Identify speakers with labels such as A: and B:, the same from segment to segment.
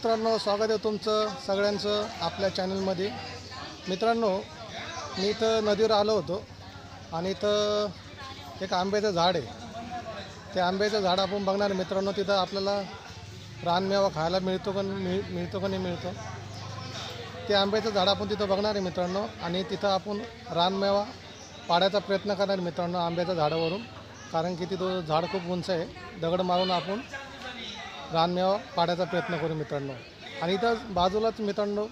A: मित्रांनो स्वागत आहे तुमचं सगळ्यांचं आपल्या चॅनलमध्ये. मित्रांनो मी इथं नदीवर आलो होतो आणि इथं एक आंब्याचं झाड आहे. ते आंब्याचं झाड आपण बघणार. मित्रांनो तिथं आपल्याला रानमेवा खायला मिळतो पण मिळ मिळतो का नाही मिळतो. ते आंब्याचं झाड आपण तिथं बघणार आहे मित्रांनो आणि तिथं आपण रानमेवा पाडायचा प्रयत्न करणार मित्रांनो आंब्याच्या झाडावरून. कारण की तिथं झाड खूप उंच आहे. दगड मारून आपण रानमेवा पाडायचा प्रयत्न करू मित्रांनो. आणि इथं बाजूलाच मित्रांनो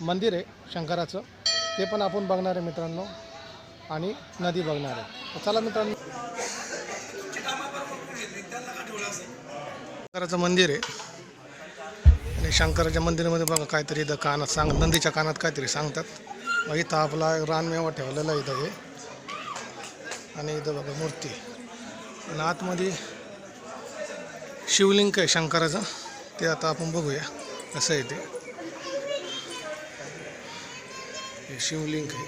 A: मंदिर आहे शंकराचं. ते पण आपण बघणार आहे मित्रांनो. आणि नदी बघणार आहे. चला मित्रांनो. शंकराचं मंदिर आहे. आणि शंकराच्या मंदिरामध्ये बघा काहीतरी इथं कानात सांग नंदीच्या कानात काहीतरी सांगतात. मग इथं आपला रानमेवा ठेवलेला आहे इथं हे. आणि इथं बघा मूर्ती. आणि आतमध्ये शिवलिंग आहे शंकराचं. ते आता आपण बघूया. कसं आहे ते. शिवलिंग आहे.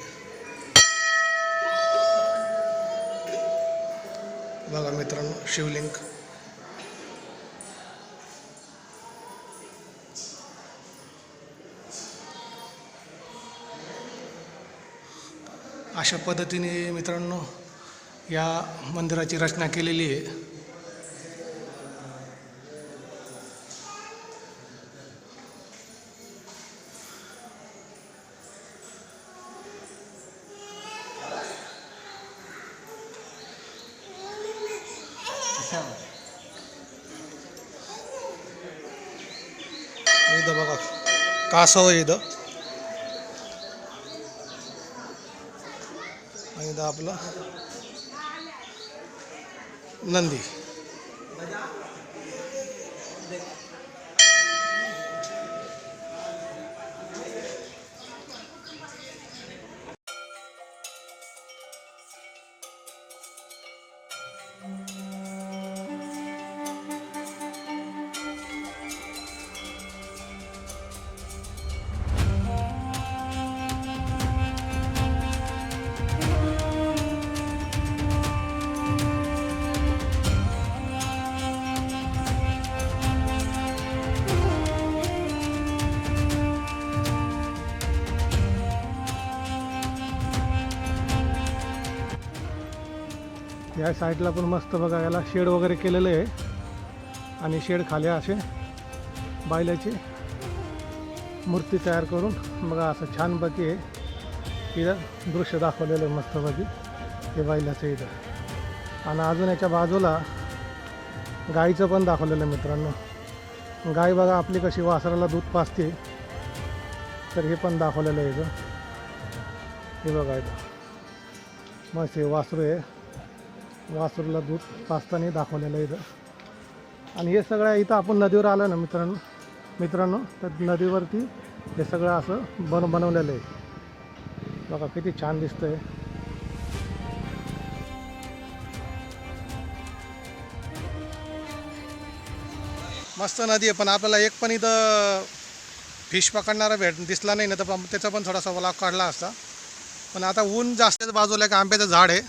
A: बघा मित्रांनो शिवलिंग. अशा पद्धतीने मित्रांनो या मंदिराची रचना केलेली आहे. इथं बघा कासव आहे इथं आणि इथं आपलं नंदी या साईडला पण मस्त बघा याला शेड वगैरे केलेलं आहे. आणि शेड खाली असे बायलाची मूर्ती तयार करून बघा असं छान बाकी आहे इथं दृश्य दाखवलेलं आहे मस्तपैकी हे बैलाचं इथं. आणि अजून याच्या बाजूला गाईचं पण दाखवलेलं आहे मित्रांनो. गाय बघा आपली कशी वासराला दूध पाजते. तर हे पण दाखवलेलं आहे इथं. हे बघा इथं. मस्त हे वासरू आहे. वासरूला दूध पाचताने दाखवलेलं आहे इथं. आणि हे सगळं इथं आपण नदीवर आलं ना मित्रांनो मित्रांनो तर नदीवरती हे सगळं असं बन बनवलेलं आहे. बघा किती छान दिसतंय. मस्त नदी आहे पण आपल्याला एक पण इथं फिश पकडणारा भेट दिसला नाही ना तर त्याचा पण थोडासा वलाग काढला असता. पण आता ऊन जास्त बाजूला एक आंब्याचं झाड आहे.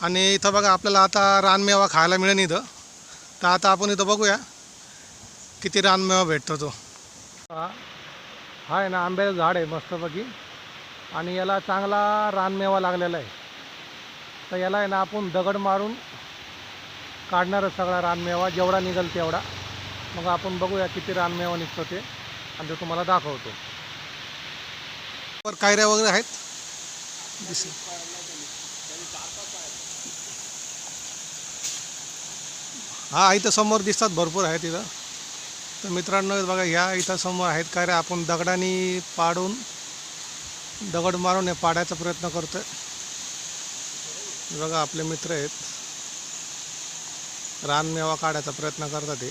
A: आणि इथं बघा आपल्याला आता रानमेवा खायला मिळेल इथं. तर आता आपण इथं बघूया किती रानमेवा भेटतो तो. हा हा आहे ना आंब्याचं झाड आहे मस्तपैकी. आणि याला चांगला रानमेवा लागलेला आहे. तर याला आहे ना आपण दगड मारून काढणारच सगळा रानमेवा जेवढा निघेल तेवढा. मग आपण बघूया किती रानमेवा निघतो ते. आणि ते तुम्हाला दाखवतो. वर कायऱ्या वगैरे आहेत? दिसेल हा इथं समोर दिसतात भरपूर आहेत इथं. तर मित्रांनो बघा ह्या इथं समोर आहेत काय रे आपण दगडाने पाडून दगड मारून हे पाडायचा प्रयत्न करतोय. बघा आपले मित्र आहेत. रानमेवा काढायचा प्रयत्न करतात ते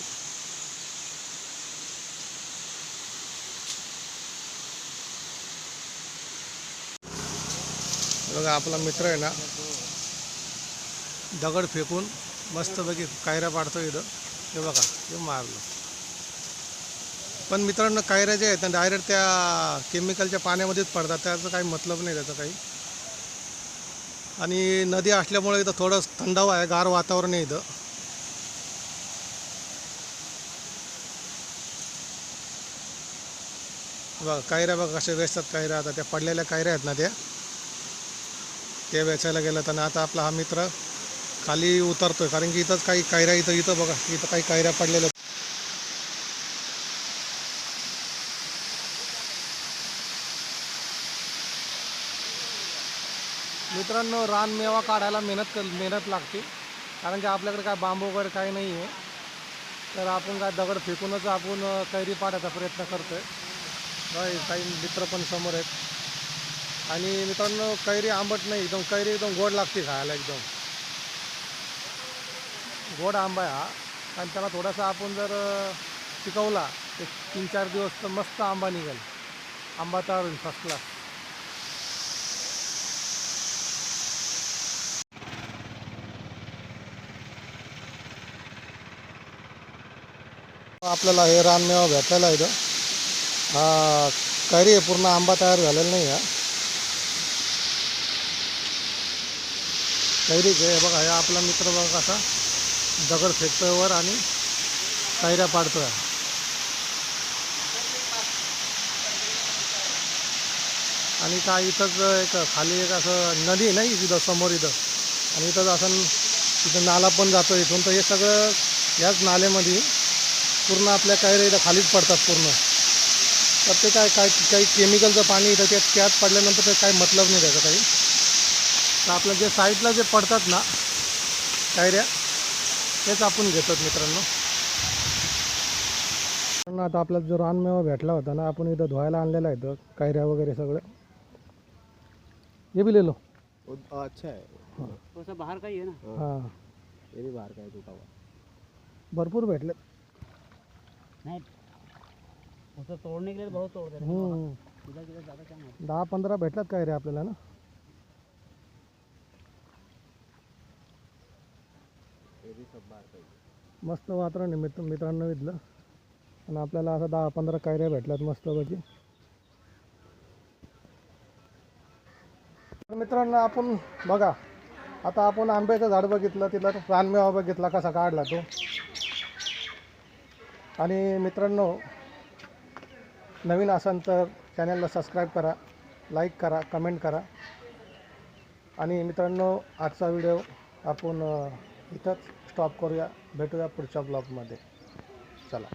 A: बघा आपला मित्र आहे ना दगड फेकून मस्तपैकी कायऱ्या पाडतो इथं. हे बघा हे मारलं. पण मित्रांनो कायऱ्या जे आहेत ना डायरेक्ट त्या केमिकलच्या पाण्यामध्येच पडतात. त्याचं काही मतलब नाही त्याचं काही. आणि नदी असल्यामुळे इथं थोडं थंडावा आहे गार वातावरण आहे इथं. बघा कायऱ्या बघा कशा वेचतात कायऱ्या आता त्या पडलेल्या कायऱ्या आहेत ना त्या. त्या वेचायला गेलं तर आता आपला हा मित्र खाली उतरतोय कारण की इथंच काही कायऱ्या इथं इथं बघा इथं काही कायऱ्या पडलेल्या मित्रांनो रानमेवा काढायला मेहनत कर मेहनत लागते कारण की आपल्याकडे काय बांबू वगैरे काही नाही आहे तर आपण काय दगड फेकूनच आपण कैरी पाडायचा प्रयत्न करतो आहे काही मित्र पण समोर आहेत. आणि मित्रांनो कैरी आंबट नाही एकदम कैरी एकदम गोड लागते खायला एकदम. गोड आंबा आहे हा. आणि त्याला थोडासा आपण जर पिकवला एक तीन चार दिवस तर मस्त आंबा निघेल. आंबा तयार होईल फर्स्ट क्लास आपल्याला हे रानमेवा भेटायला आहे इथं. हा कैरी आहे पूर्ण आंबा तयार झालेला नाही आहे. कैरीच आहे बघा हे आपला मित्र बघा कसा. दगड फेकतोय वर आणि कैऱ्या पाडतो आणि काय इथंच एक खाली एक असं नदी आहे नाही तिथं समोर इथं. आणि इथंच असं तिथं नाला पण जातो इथून. तर हे सगळं याच नाल्यामध्ये पूर्ण आपल्या कैऱ्या इथं खालीच पडतात पूर्ण. तर ते काय काय काही केमिकलचं पाणी इथं त्यात त्यात पडल्यानंतर ते काही मतलब नाही त्याचं काही. तर आपल्या जे साईडला जे पडतात ना कैऱ्या तेच आपण घेतात मित्रांनो. पण आता आपल्याला जो रानमेवा भेटला होता ना आपण इथं धुवायला आणलेला आहे इथं कैऱ्या वगैरे सगळे. हे बी लिहिलो.
B: अच्छा है
C: वो सब बाहर का ही. है. ना
A: हां
B: ये भी बाहर है हुआ
A: भरपूर भेटले.
C: नहीं. उसे तोड़ने के लिए बहुत तोड़ दे रहे हैं
A: हम्म.
C: इधर किधर ज़्यादा क्या मार
A: दहा पंधरा भेटलात काय रे आपल्याला ना
B: ये भी सब बाहर का ही है।
A: मस्त वातावरण आहे मित्र मित्रांनो इथलं. आणि आपल्याला असं दहा पंधरा कायऱ्या भेटल्यात मस्तपैकी. तर मित्रांनो आपण बघा आता आपण आंब्याचं झाड बघितलं तिला रानमेवा बघितला कसा काढला तो. आणि मित्रांनो नवीन असाल तर चॅनलला सबस्क्राईब करा लाईक करा कमेंट करा. आणि मित्रांनो आजचा व्हिडिओ आपण इथंच स्टॉप करूया. भेटूया पुढच्या ब्लॉगमध्ये चला.